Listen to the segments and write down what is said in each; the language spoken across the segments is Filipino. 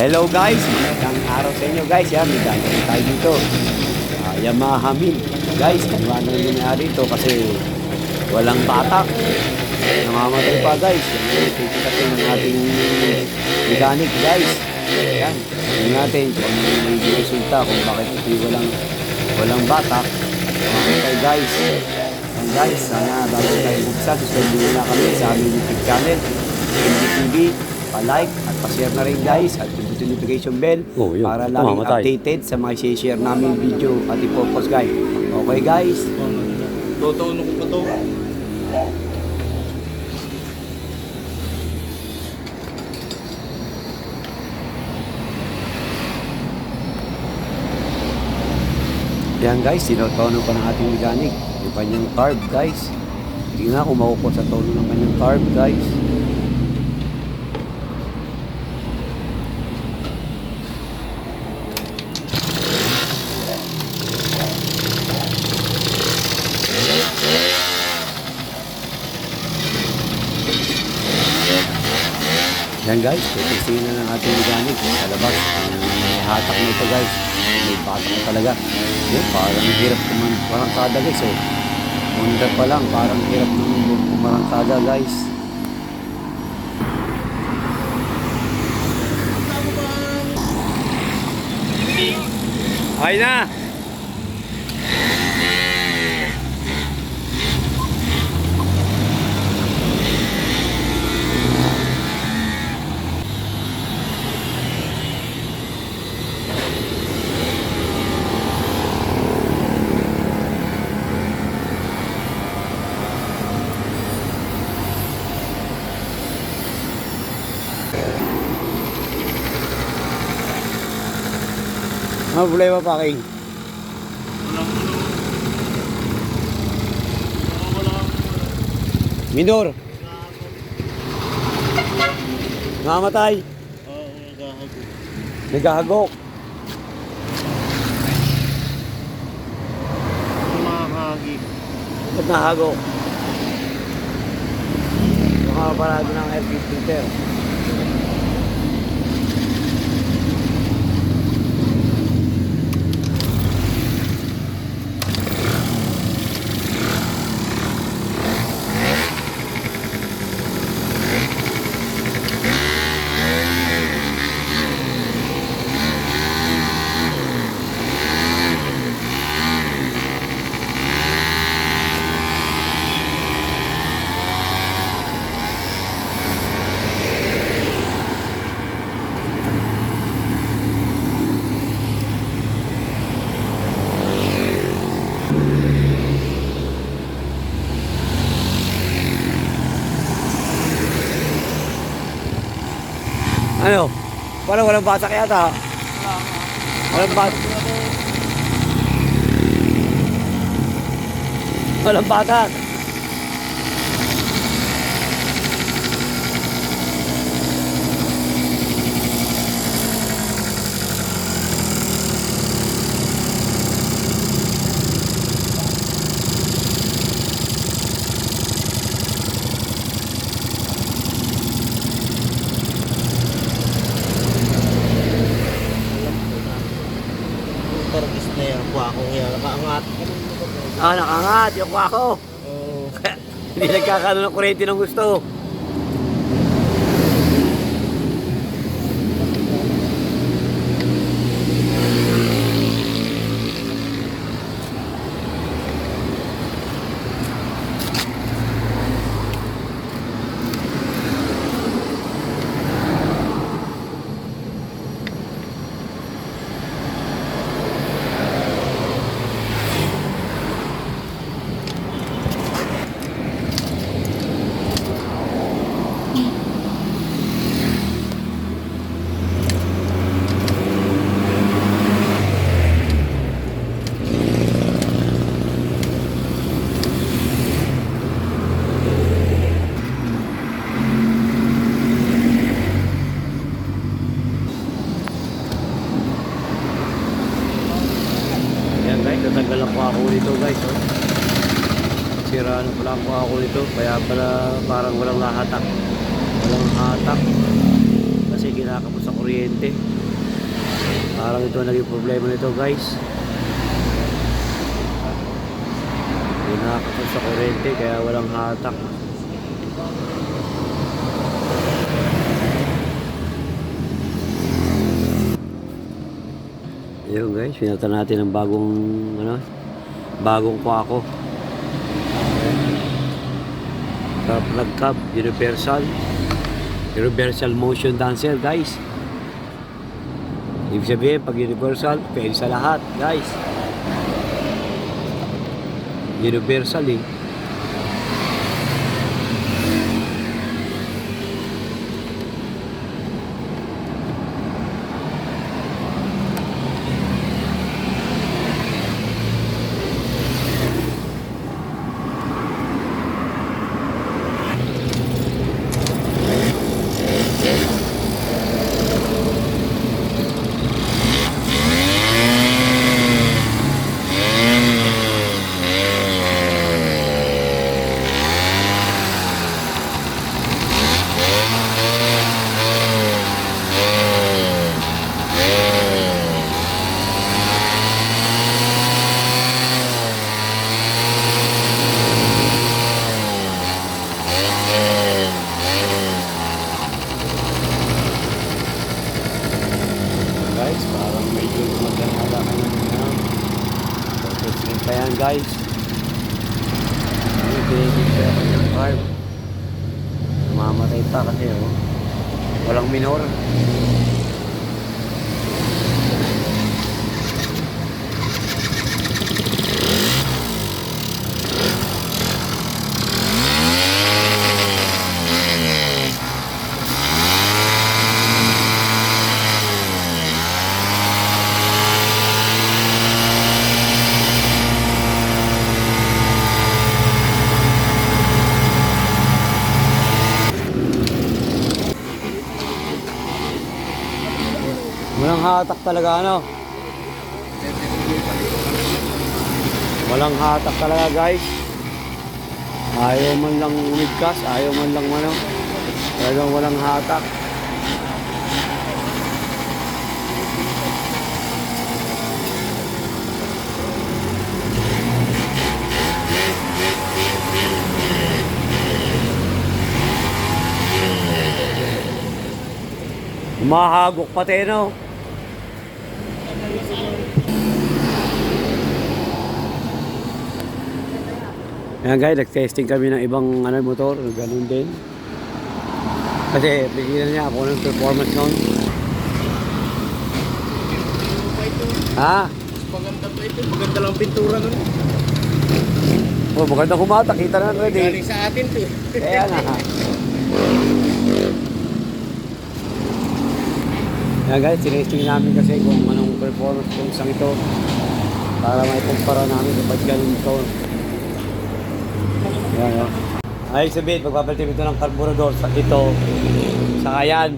Hello guys, magandang araw sa inyo guys. Yan, may gagawin tayo dito. Uh, Yamaha Min. Guys, ano na nangyari ito kasi walang batak. Namamatay pa guys. Yan, titikatin ng ating mechanic guys. Yan, tingnan natin kung yung resulta kung bakit ito walang walang batak. Namamatay guys. Yan guys, sana bago tayo buksan, subscribe nyo na kami sa aming YouTube channel, MDTV, pa-like at pa-share na rin guys at pindutin yung notification bell Oh, yun. para laging Mamamatay. updated sa mga share namin video at ipopost guys. Okay guys? Totoo ko pa to. Yan guys, sinotono pa ng ating mechanic. Yung kanyang carb guys. Tingnan kung makukuha sa tono ng kanyang carb guys. Guys, titisingin na ng ating mechanic sa labas. May hatak na ito guys. May batak talaga. Yan, parang hirap kuman marangkada guys. Oh. Honda pa lang, parang hirap ng marangkada guys. Ay na! Ano problema pa king? Minor! Namamatay! Oo, naghahago. Naghahagok! Makakagi. Ba't nahagok? Nakaparado ng air filter. Ano? Parang walang batak yata. Walang batak. Walang batak. Targis na yan. Kuha akong yan. Nakaangat. Kwako. Oo. Hindi nagkakaroon ng kurente ng gusto. Yan guys, natanggal ang kwako nito guys. Oh. Sira na pala ang kwako Walang hatak. Kasi kinakapos sa kuryente. Parang ito naging problema nito guys. Kinakapos sa kuryente kaya walang hatak. Ayun guys, pinata natin ang bagong ano, bagong kwako. Cap, universal. Universal motion dancer guys. Ibig sabihin, pag universal, pwede sa lahat guys. Universal eh. Guys, parang medyo maganda kayo ng Pag-testing pa yan guys. Ano, pinigil pa yan ng carb. Namamatay pa kasi oh. Walang minor. Walang hatak talaga ano. Walang hatak talaga guys. Ayaw man lang umigkas, ayaw man lang ano. Talagang walang hatak. Mahagok pati no. Ayan guys, nag-testing kami ng ibang ano, motor, ganun din. Kasi bigyan niya ako ng performance noon. Ha? Maganda pa ito. Maganda lang pintura nun. Oh, maganda kumata, kita na ready. Galing sa atin to. eh. Kaya na. Ayan guys, tinesting namin kasi kung anong performance kung isang ito. Para may kumpara namin ba't ganun ito. Ayan. Ay sabihin, pagpapalitin ito ng carburetor sa ito, sa kayan.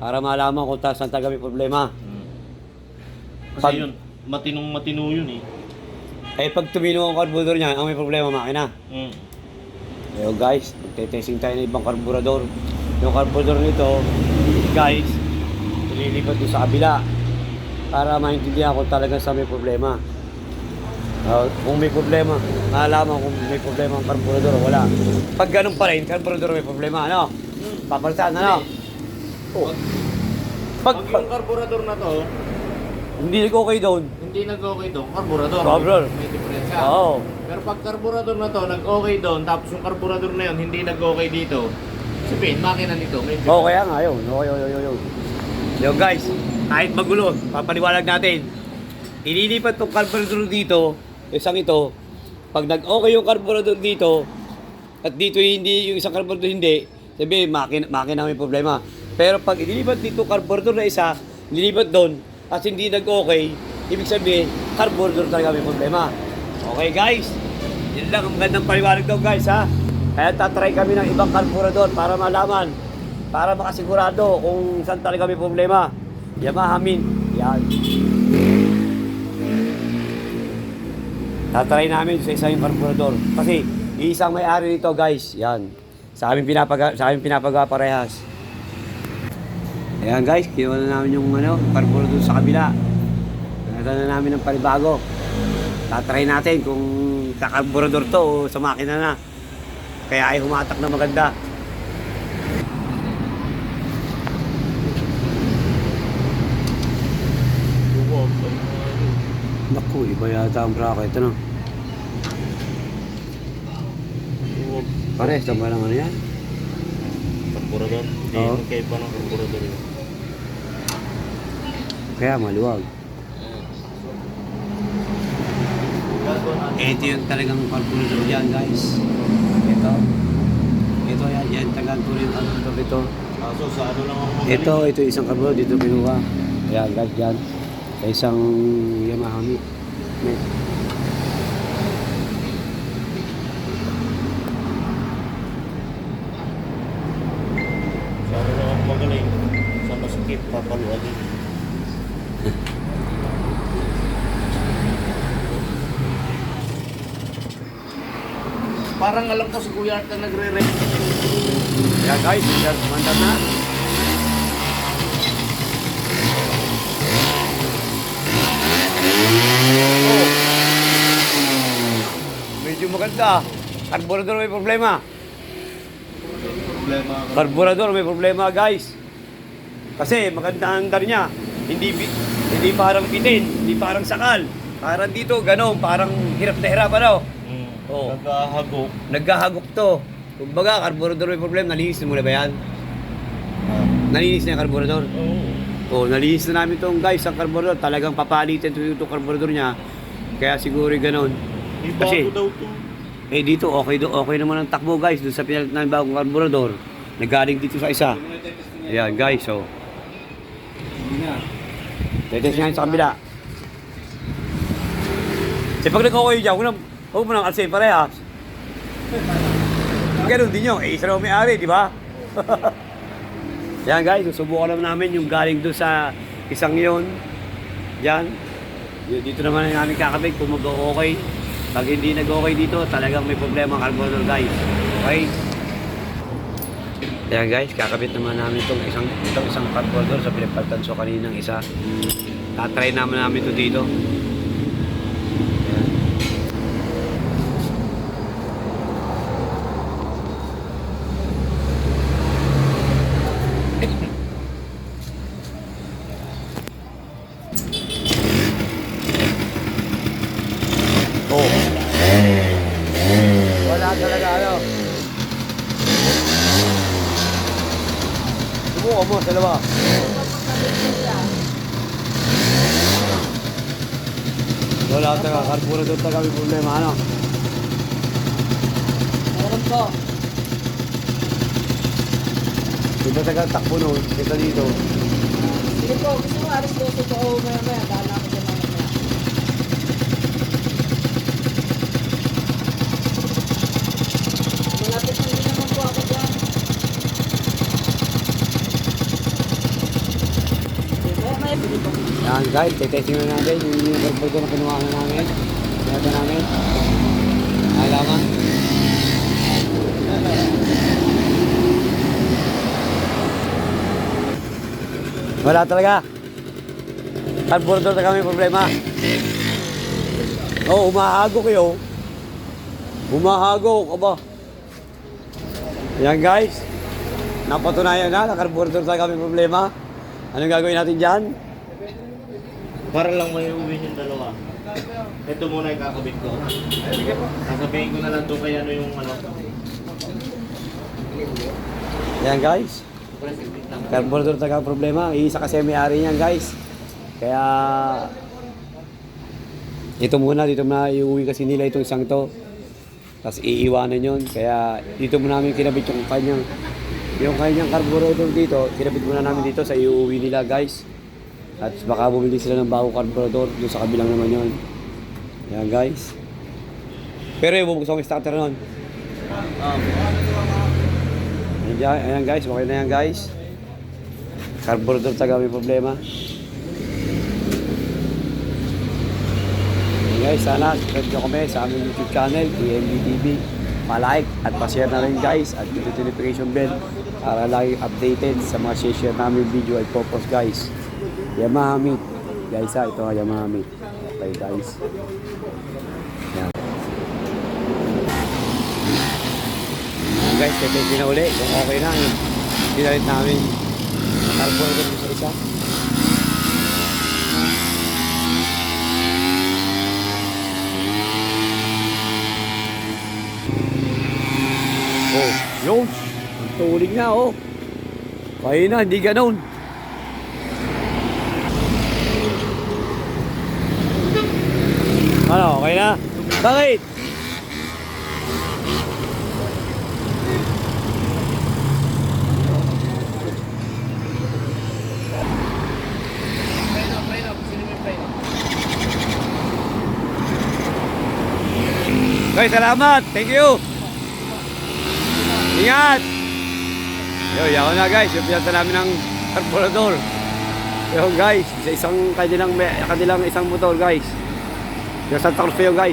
Para malaman kung ta- saan taga may problema. Kasi Pag- yun, matinong matino yun eh. Eh pag tumino ang carburetor niya, ang may problema makina. Mm. Yo guys, magte-testing tayo ng ibang karburador. Yung karburador nito, guys, ililipat doon sa kabila para maintindihan kung talaga sa may problema. Uh, kung may problema, malalaman kung may problema ang karburador wala. Pag ganun pa rin, karburador may problema, ano? Papalitan, ano? Oh. Pag, Pag pag, yung karburador na to, hindi nag-okay doon. hindi nag-okay doon, karburador. Carburetor. May diferensya. Oo. Pero pag karburador na to, nag-okay doon, tapos yung karburador na yun, hindi nag-okay dito, sabihin, makina nito, may Oo, kaya nga, yun. Oo, yun, yun, yun, yun. Yo guys, kahit magulo, papaliwalag natin. Ililipat tong carburetor dito, isang ito, pag nag-okay yung carburetor dito, at dito hindi, yung isang carburetor hindi, sabi, makina, makina may problema. Pero pag ililipat dito carburetor na isa, ililipat doon, at hindi nag-okay, ibig sabihin, carburetor talaga may problema. Okay guys, yun lang, ang magandang paliwanag daw guys ha. Kaya tatry kami ng ibang carburetor para malaman, para makasigurado kung saan talaga may problema. Yamaha Min, yan. Tatry namin sa isa yung carburetor. Kasi isang may-ari nito guys, yan. Sa amin pinapaga, sa amin pinapagawa parehas. Ayan guys, kinuha na namin yung ano, carburetor doon sa kabila. Nagata na namin ng panibago. Tatry natin kung sa carburetor to o sa makina na. Kaya ay humatak na maganda. Naku, iba yata ang bracket, ano? Pare, tama lang ano yan? Karburador. Hindi, Oo. magkaiba ng karburador yun. Kaya maluwag. Ito yung talagang carburetor dyan guys. Ito. Ito yan, yan tagal ko yung carburetor ito. Kaso sa ano lang ako. Ito, ito isang carburetor dito kinuha. Ayan guys, dyan. Sa isang Yamaha Mi. Mi. Sa ano lang ako magaling. Sa masakit, papaluagin. Parang alam ko si Kuya Art na nagre-rent. Ayan guys, mandar na. Oh. Medyo maganda. Carburetor may problema. Problema. Carburetor may problema guys. Kasi maganda ang andar niya. Hindi hindi parang bitin, hindi parang sakal. Parang dito, ganun, parang hirap na hirap ano. Mm. Oo. Nagahagok. Naghahagok to. Kumbaga, carburetor may problema. Nalinis mo na ba yan? Nalinis na yung carburetor. Oo. Oh, nalinis na namin tong guys, ang carburetor. Talagang papalitan to yung carburetor niya. Kaya siguro ganun. May Kasi- daw to. Eh dito, okay, do, okay naman ang takbo guys. Doon sa pinalit namin bagong carburetor. Nagaling dito sa isa. Ayan guys, so. Tetest nga sa kabila. Kasi pag nag-okay dyan, huwag huwag mo nang alsay parehas. Ganun din yun. Eh, isa na may ari, di ba? Yan guys, susubukan naman namin yung galing doon sa isang yun. Yan. Dito naman namin kakabit kung mag-okay. Pag hindi nag-okay dito, talagang may problema ang carburetor guys. Okay? Yan guys, kakabit naman namin itong isang, itong isang carburetor sa pinapaltanso kaninang isa. Tatry naman namin ito dito. Yan. Oh. Wala talaga ano. Subukan mo, dalawa. Wala talaga, carburetor talaga may problema, ano? Meron po. Iba talaga takbo nun, kita dito. Sige po, gusto mo alas 12 po ako maya maya. Dahil ako dyan mamaya. Malapit na din naman po ako dyan. Maya maya, pili po. Yan guys, testing na natin yung carburetor na kinuha na namin. Kaya namin. Alaman. Wala talaga. Carburetor talaga may problema. Oh, umahagok kayo. Umahagok, aba. Yan guys. Napatunayan na, na carburetor talaga may problema. Anong gagawin natin dyan? Para lang may uwi yung dalawa. Ito muna yung kakabit ko. Sasabihin ko na lang to kay ano yung ano. Yan guys. Carburetor ang problema. Iisa kasi may-ari niyan guys. Kaya ito muna, dito muna iuwi kasi nila itong isang to. Tapos iiwanan yun. Kaya dito muna namin kinabit yung kanyang yung kanyang carburetor dito. Kinabit muna namin dito sa iuwi nila guys. At baka bumili sila ng bagong carburetor doon sa kabilang naman yun. Yan guys. Pero yung bubuksan ko starter nun. Ayan, ayan guys, okay na yan guys. Carburetor talaga may problema. Ayan guys, sana subscribe nyo kami sa aming YouTube channel, TMB TV. pa-like at pa-share na rin guys at yung notification bell para lagi updated sa mga share namin video ay popost guys. Yamaha Meet. Guys ha, ito ang Yamaha Meet. Okay guys. Yan. Yan guys, ito yung pinauli. Kung okay na. Pinalit namin. Carbon ko sa isa. Oh, yun. Ang tulig na, oh. Kaya na, hindi ganun. Ano, okay na? Bakit? Guys, salamat. Thank you. Ingat. Yo, yaw na guys. Yung pinata namin ng carburetor. Yo guys, sa isang kanilang, kanilang isang motor guys. Yung Santa Cruz yun guys.